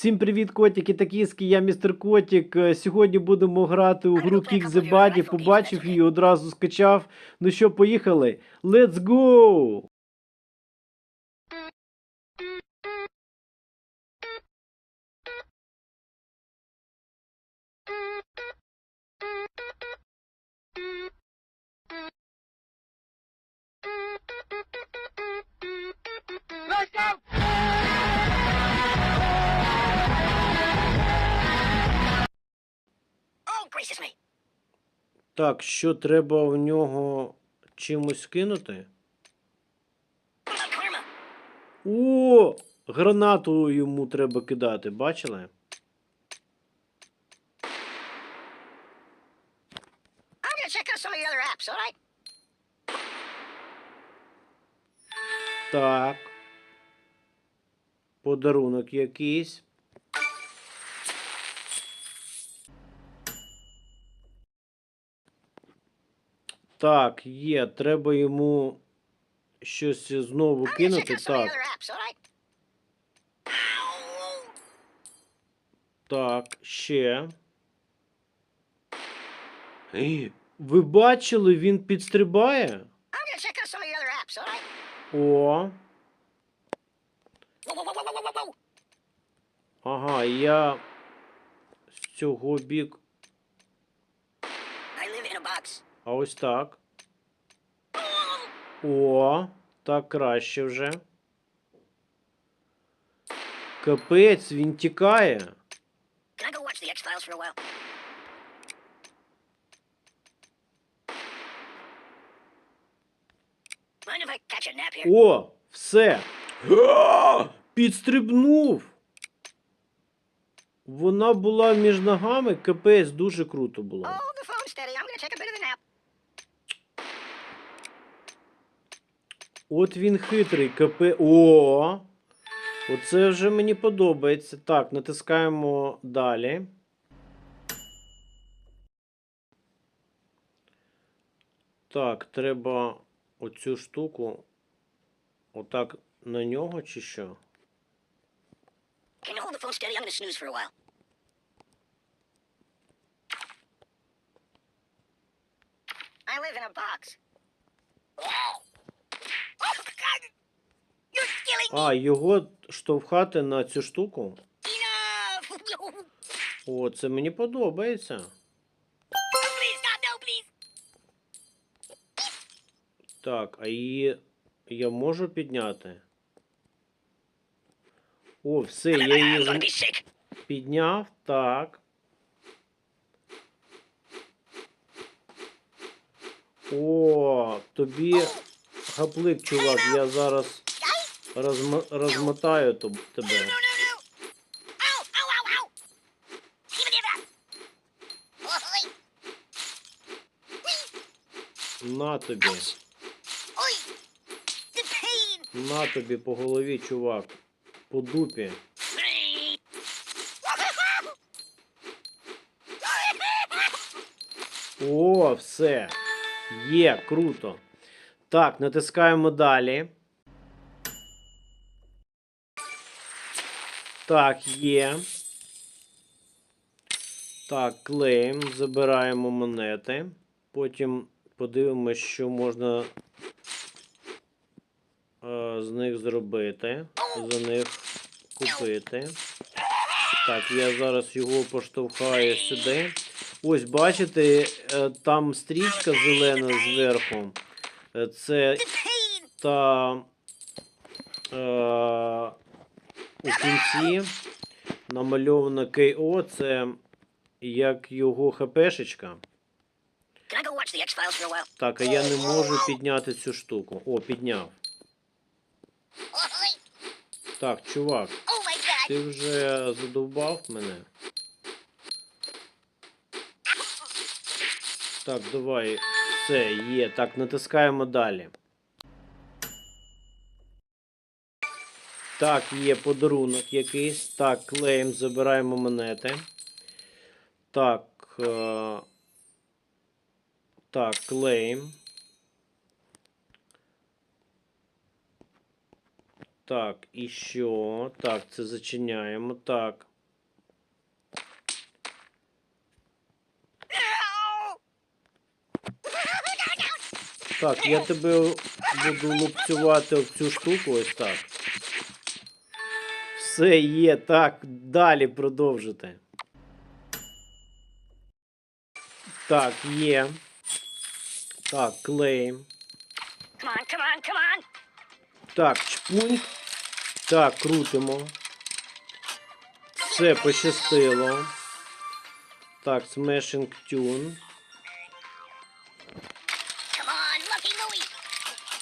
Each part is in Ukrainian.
Всім привіт, котики та кіски, я містер Котик. Е, Сьогодні будемо грати у гру Kick the Buddy. Побачив її, одразу скачав. Ну що, поїхали? Let's go! Так, що треба в нього чимось кинути? О! Гранату йому треба кидати, бачили? Так. Подарунок якийсь. Так, є. Треба йому щось знову кинути. Так, так, ще. Ей, Ви бачили, він підстрибає? О, ага, я з цього бік. I live in a box. А ось так. О, так краще вже. Капець, він тікає. О, все. Підстрибнув. Вона була між ногами, капець, дуже круто було. Hold the phone steady. I'm gonna take a bit of a nap. От він хитрий, капе. О! Оце вже мені подобається. Так, натискаємо далі. Так, треба оцю штуку. Отак на нього чи що? Can you hold. I live in a box. Oh, А, його штовхати на цю штуку. О, це мені подобається. Так, а її я можу підняти? О, все, я її зм- підняв. Так. О, тобі гаплик, чувак, я зараз розм... розмотаю тебе. На тобі. На тобі по голові, чувак. По дупі. О, все. Є, круто. Так, натискаємо далі. Так, є. Так, клеїм. Забираємо монети. Потім подивимось, що можна е, з них зробити. За них купити. Так, я зараз його поштовхаю сюди. Ось, бачите, е, там стрічка зелена зверху. Е, Це та е, у кінці намальовано KO, це як його ХПшечка. Так, а я не можу підняти цю штуку. О, підняв. Так, чувак, ти вже задовбав мене. Так, давай. Все, є. Так, натискаємо далі. Так, є подарунок якийсь. Так, клеїм, забираємо монети. Так. Е... Так, клеїм. Так, і що? Так, це зачиняємо. Так. Так, я тебе буду лупцювати об цю штуку, ось так. Все є, так, далі продовжити. Так, є. Так, on. Так, чпунь. Так, крутимо. Все пощастило. Так, Smashing Tune.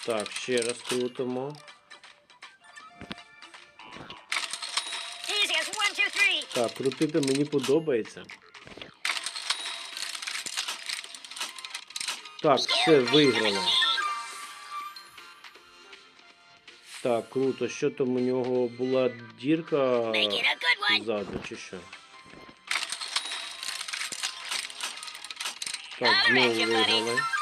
Так, ще раз крутимо. Так, крутити мені подобається. Так, все, виграли. Так, круто. Що там у нього була дірка ззаду, чи що? Так, знову виграли.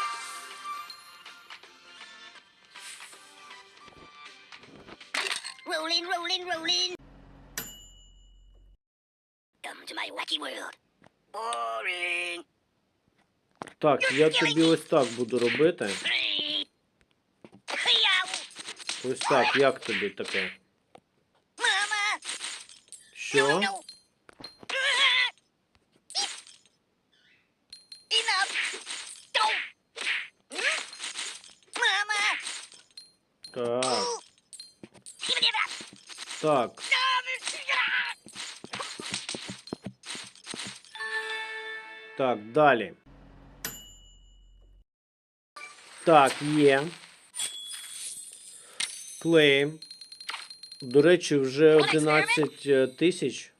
Так, я тобі ось так буду робити. Three. Hey-ow. Ось так, як тобі таке? Mama. No, Що? no. Enough. Don't. Mama. Так, Give me that. так. Так, далі. Так, є. Клейм. До речі, вже 11 тисяч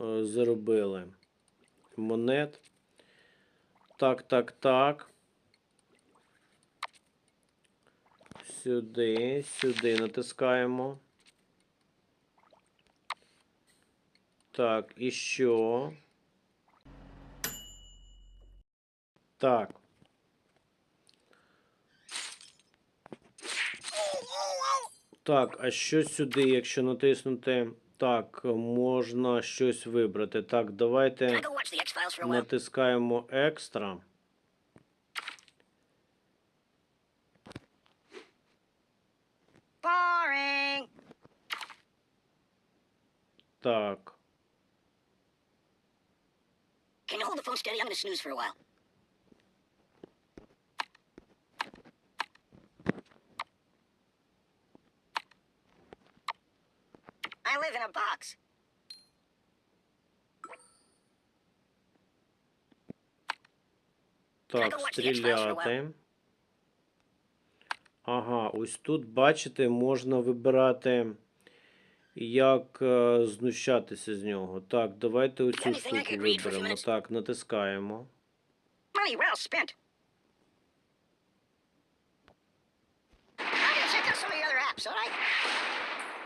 е, заробили. Монет. Так, так, так. Сюди, сюди натискаємо. Так, і що? Так. Так, а що сюди, якщо натиснути? Так, можна щось вибрати. Так, давайте натискаємо екстра. Boring. Так. Can you hold the phone steady? I'm gonna snooze for a while. I live in a box. Так, стріляти. Ага, ось тут, бачите, можна вибирати, як е, знущатися з нього. Так, давайте оцю штуку виберемо. Так, натискаємо.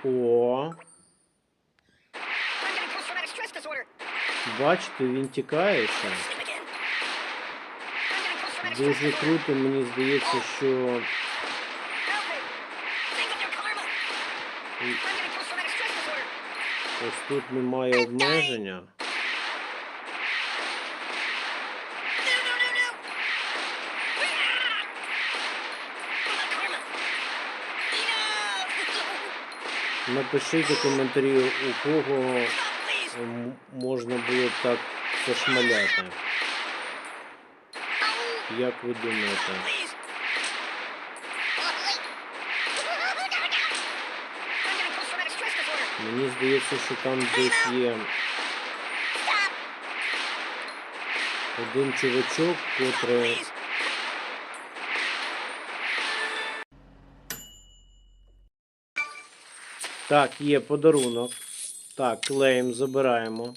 Money бачите, він тікає ще. Sleep again. I'm getting post-traumatic stress Дуже круто, мені здається, що ось тут немає обмеження. Ah! Oh. Напишіть у коментарі, у кого можна було так зашмаляти. Як ви думаєте? Мені здається, що там десь є один чувачок, котрий. Так, є подарунок. Так, клейм забираємо.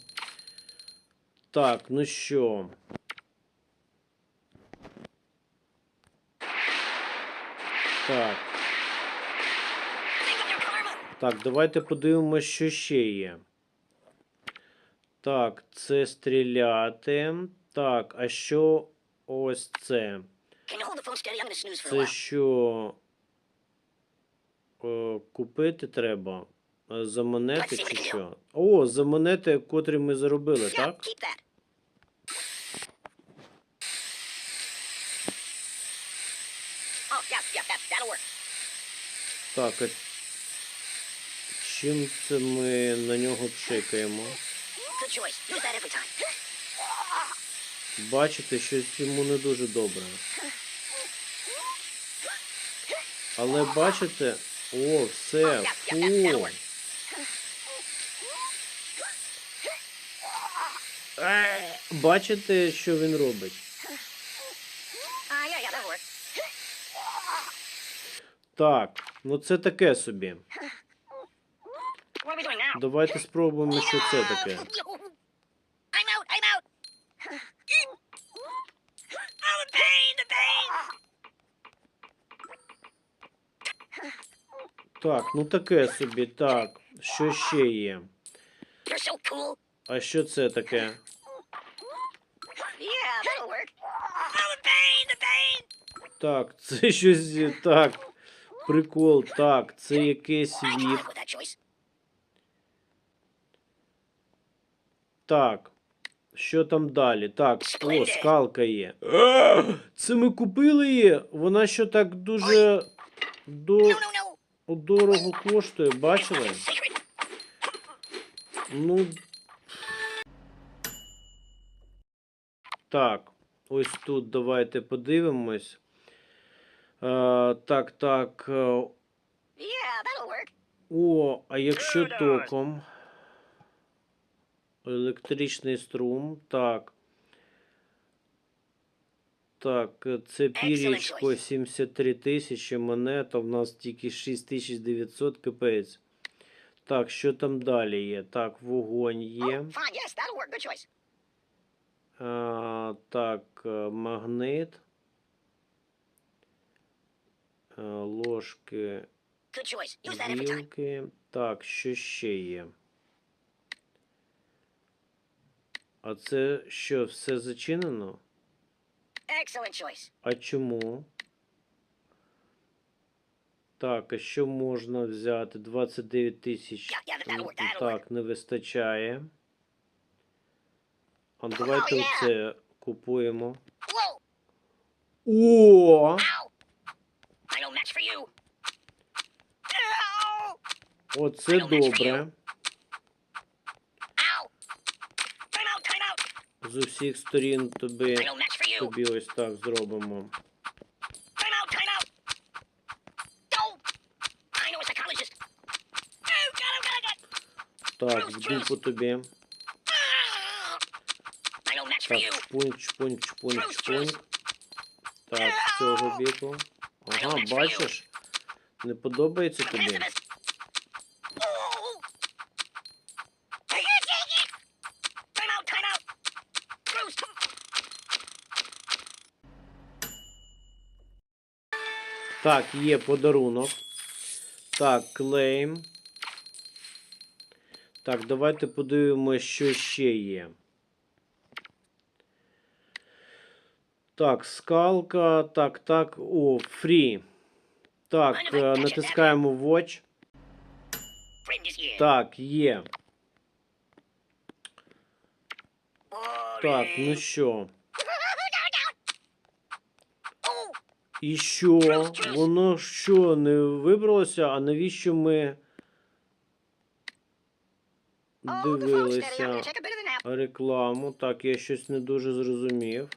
Так, ну що. Так, так, давайте подивимося, що ще є. Так, це стріляти. Так, а що ось це? Це що? Е, Купити треба. За монети чи що? О, за монети, котрі ми заробили, так? Так, а чим це ми на нього time. Бачите, щось йому не дуже добре. Але бачите, о, все, фу. Бачите, що він робить? Так, ну це таке собі. Давайте спробуємо, що це таке. Так, ну таке собі, так. Що ще є? А що це таке? Так, це щось так. Прикол, так, це якийсь choice. Так. Що там далі? Так, о, скалка є. Це ми купили її. Вона що так дуже до... Дорого коштує, бачили? Ну. Так, ось тут давайте подивимось. Е, так, так. е. О, а якщо током? Електричний струм. Так. Так, е, це пірічко 73 тисячі монета. В нас тільки 6900 капець. Так, що там далі є? Так, вогонь є. А, так, е, магнит. Е, Ложки, вілки. Так, що ще є? А це що, все зачинено? Excellent choice. А чому? Так, а що можна взяти? 29 тисяч. Так, не вистачає. А давайте yeah. оце купуємо. О! Ow! I no match for you. Ow! Оце добре. З усіх сторін тобі, Тобі ось так зробимо. Так, в дупу тобі. Ah! Так, чпунь, чпунь, чпунь, чпунь. Так, цього біку. Ага, бачиш? Не подобається тобі? Так, є подарунок. Так, клейм. Так, давайте подивимося, що ще є. Так, скалка. Так, так. О, фрі. Так, е, натискаємо Watch. Так, є. Так, ну що? Oh! І що? Воно що, не вибралося? А навіщо ми дивилися рекламу? Так, я щось не дуже зрозумів.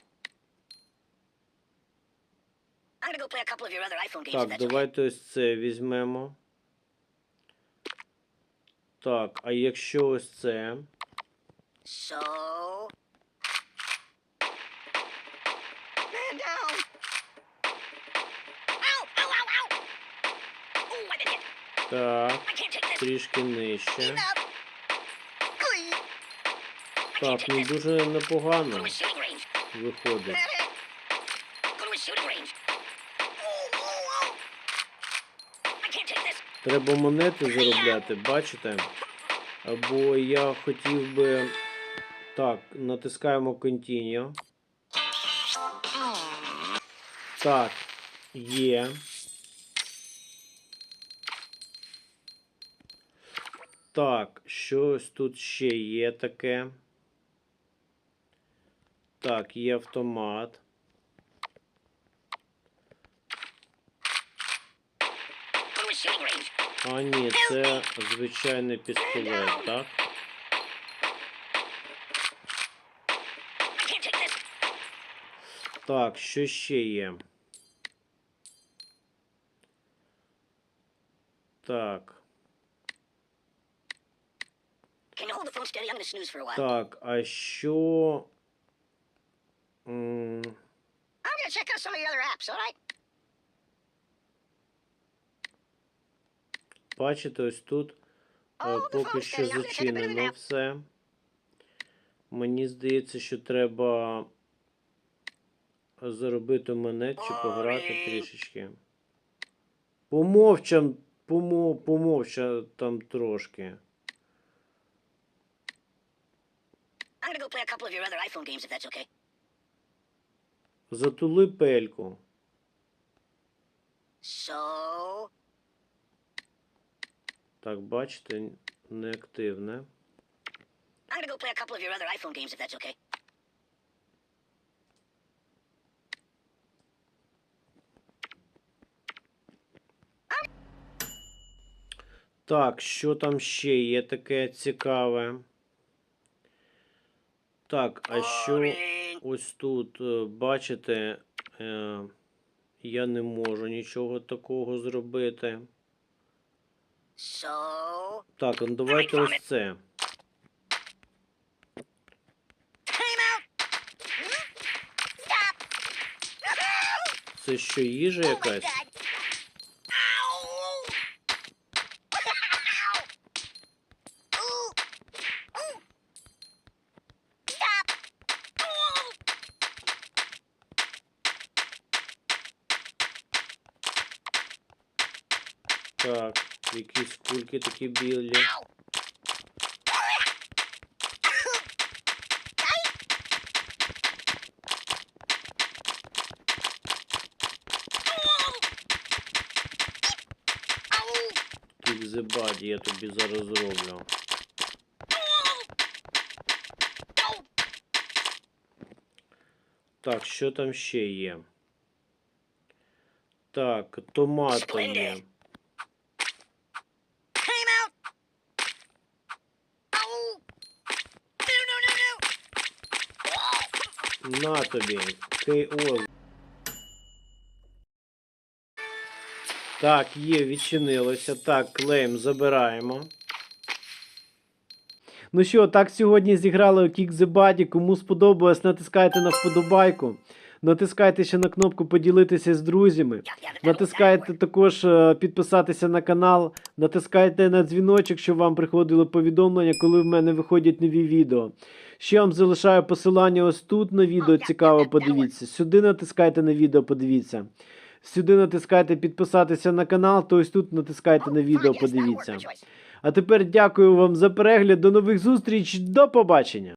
Так, давайте ось це візьмемо. Так, а якщо ось це? So. Man down. Так, трішки нижче. Так, ну дуже непогано виходить. Oh, oh, oh. Треба монети заробляти, бачите? Або я хотів би. Так, натискаємо Continue. Так, є. Так, щось тут ще є таке. Так, є автомат. А ні, це звичайний пістолет, так? Так, що ще є? Так, Can you hold the phone steady? I'm gonna snooze for a while. Так, а що. М, I'm gonna check out some of your other apps, alright? Бачите, ось тут е, Oh, поки що зачинено все. Мені здається, що треба заробити монет чи пограти трішечки. Помовчам, помо, помовча там трошки. I'm gonna go play a couple of your other iPhone games if that's okay. Затули пельку. So, Так, бачите, неактивне. I'm gonna go play a couple of your other iPhone games if that's okay. Так, що там ще є таке цікаве? Так, а що ось тут, е, бачите, е, я не можу нічого такого зробити. Так, ну давайте ось це. Це що, їжа якась? кульки такі білі. Ow. Kick the body я тобі зараз зроблю. Так, що там ще є? Так, томато є. На тобі. КО. Так, є, відчинилося. Так, клейм забираємо. Ну що, так сьогодні зіграли у Kick the Buddy. Кому сподобалось, натискайте на вподобайку. Натискайте ще на кнопку поділитися з друзями. Натискайте також е, підписатися на канал, натискайте на дзвіночок, щоб вам приходило повідомлення, коли в мене виходять нові відео. Ще вам залишаю посилання ось тут на відео, цікаво, подивіться. Сюди натискайте на відео, подивіться. Сюди натискайте підписатися на канал, то ось тут натискайте на відео, подивіться. А тепер дякую вам за перегляд. До нових зустріч. До побачення!